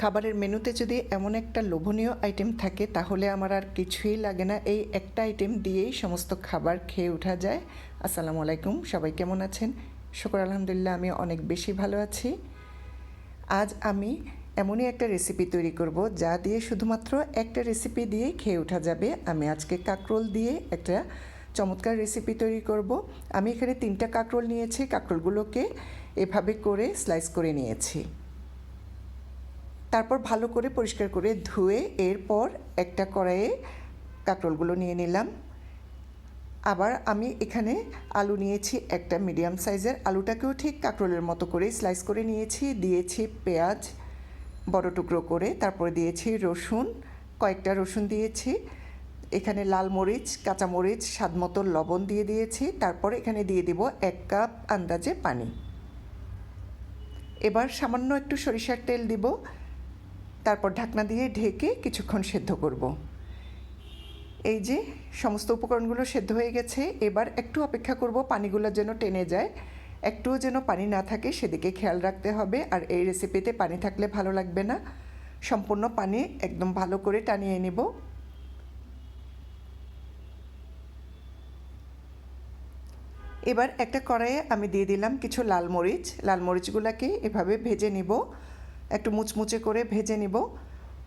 খাবারের মেনুতে যদি এমন একটা লোভনীয় আইটেম থাকে, তাহলে আমার আর কিছুই লাগে না। এই একটা আইটেম দিয়েই সমস্ত খাবার খেয়ে ওঠা যায়। আসসালামু আলাইকুম, সবাই কেমন আছেন? শুকর আলহামদুলিল্লাহ, আমি অনেক বেশি ভালো আছি। আজ আমি এমনই একটা রেসিপি তৈরি করব, যা দিয়ে শুধুমাত্র একটা রেসিপি দিয়েই খেয়ে ওঠা যাবে। আমি আজকে কাকরোল দিয়ে একটা চমৎকার রেসিপি তৈরি করব। আমি এখানে তিনটা কাকরোল নিয়েছি, কাকরোলগুলোকে এভাবে করে স্লাইস করে নিয়েছি। তারপর ভালো করে পরিষ্কার করে ধুয়ে এরপর একটা কড়াইয়ে কাঁকরোলগুলো নিয়ে নিলাম। আবার আমি এখানে আলু নিয়েছি একটা মিডিয়াম সাইজের। আলুটাকেও ঠিক কাঁকরোলের মতো করে স্লাইস করে নিয়েছি। দিয়েছি পেঁয়াজ বড় টুকরো করে। তারপরে দিয়েছি রসুন, কয়েকটা রসুন দিয়েছি। এখানে লাল মরিচ কাঁচামরিচ স্বাদ মতো লবণ দিয়ে দিয়েছি। তারপর এখানে দিয়ে দিব এক কাপ আন্দাজে পানি। এবার সামান্য একটু সরিষার তেল দিব। তারপর ঢাকনা দিয়ে ঢেকে কিছুক্ষণ সেদ্ধ করব। এই যে সমস্ত উপকরণগুলো সেদ্ধ হয়ে গেছে, এবার একটু অপেক্ষা করব পানিগুলো যেন টেনে যায়। একটুও যেন পানি না থাকে, সেদিকে খেয়াল রাখতে হবে। আর এই রেসিপিতে পানি থাকলে ভালো লাগবে না। সম্পূর্ণ পানি একদম ভালো করে টানিয়ে নেব। এবার একটা কড়াইয়ে আমি দিয়ে দিলাম কিছু লাল মরিচ। লাল মরিচগুলোকে এভাবে ভেজে নিব। একটু মুচমুচে করে ভেজে নিব।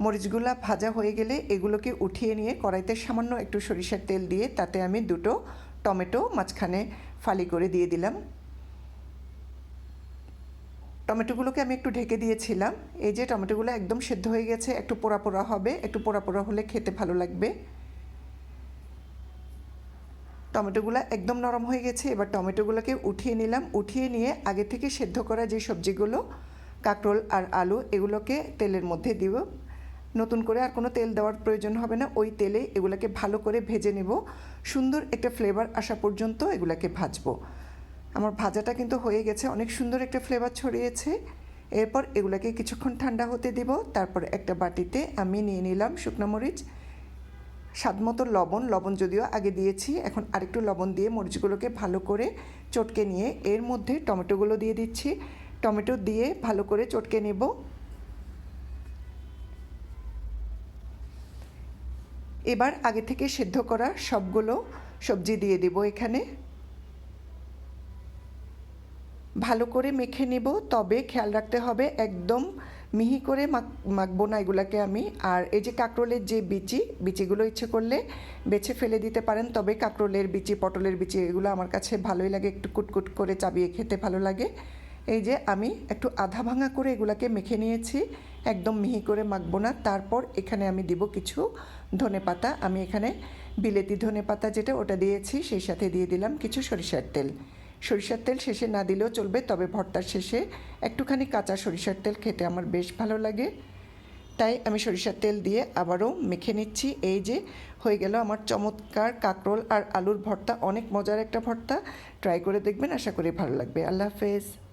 মরিচগুলো ভাজা হয়ে গেলে এগুলোকে উঠিয়ে নিয়ে কড়াইতে সামান্য একটু সরিষার তেল দিয়ে তাতে আমি দুটো টমেটো মাঝখানে ফালি করে দিয়ে দিলাম। টমেটোগুলোকে আমি একটু ঢেকে দিয়েছিলাম। এই যে টমেটোগুলো একদম সেদ্ধ হয়ে গেছে, একটু পোড়া পোড়া হবে, একটু পোড়া পোড়া হলে খেতে ভালো লাগবে। টমেটোগুলো একদম নরম হয়ে গেছে, এবার টমেটোগুলোকে উঠিয়ে নিলাম। উঠিয়ে নিয়ে আগে থেকে সেদ্ধ করা যে সবজিগুলো কাঁকরোল আর আলু এগুলোকে তেলের মধ্যে দিব। নতুন করে আর কোনো তেল দেওয়ার প্রয়োজন হবে না। ওই তেলে এগুলোকে ভালো করে ভেজে নেব। সুন্দর একটা ফ্লেভার আসা পর্যন্ত এগুলোকে ভাজবো। আমার ভাজাটা কিন্তু হয়ে গেছে। অনেক সুন্দর একটা ফ্লেভার ছড়িয়েছে। এরপর এগুলোকে কিছুক্ষণ ঠান্ডা হতে দেব। তারপর একটা বাটিতে আমি নিয়ে নিলাম শুকনো মরিচ। স্বাদ মতো লবণ। লবণ যদিও আগে দিয়েছি, এখন আরেকটু লবণ দিয়ে মরিচগুলোকে ভালো করে চটকে নিয়ে এর মধ্যে টমেটোগুলো দিয়ে দিচ্ছি। টমেটো দিয়ে ভালো করে চটকে নেব। এবার আগে থেকে সেদ্ধ করা সবগুলো সবজি দিয়ে দেব এখানে। ভালো করে মেখে নেব, তবে খেয়াল রাখতে হবে একদম মিহি করে মাখ, মাখবো না এগুলোকে আমি। আর এই যে কাঁকরোলের যে বিচি, বিচিগুলো ইচ্ছে করলে বেছে ফেলে দিতে পারেন, তবে কাঁকরোলের বিচি, পটলের বিচি এগুলো আমার কাছে ভালোই লাগে, একটু কুটকুট করে চাবিয়ে খেতে ভালো লাগে। এই যে আমি একটু আধা ভাঙা করে এগুলাকে মেখে নিয়েছি, একদম মিহি করে মাখবো না। তারপর এখানে আমি দিব কিছু ধনে পাতা। আমি এখানে বিলেতি ধনে পাতা যেটা ওটা দিয়েছি, সেই সাথে দিয়ে দিলাম কিছু সরিষার তেল। সরিষার তেল শেষে না দিলেও চলবে, তবে ভর্তার শেষে একটুখানি কাঁচা সরিষার তেল খেতে আমার বেশ ভালো লাগে। তাই আমি সরিষার তেল দিয়ে আবারও মেখে নিচ্ছি। এই যে হয়ে গেল আমার চমৎকার কাঁকরোল আর আলুর ভর্তা। অনেক মজার একটা ভর্তা। ট্রাই করে দেখবেন, আশা করি ভালো লাগবে। আল্লাহ হাফেজ।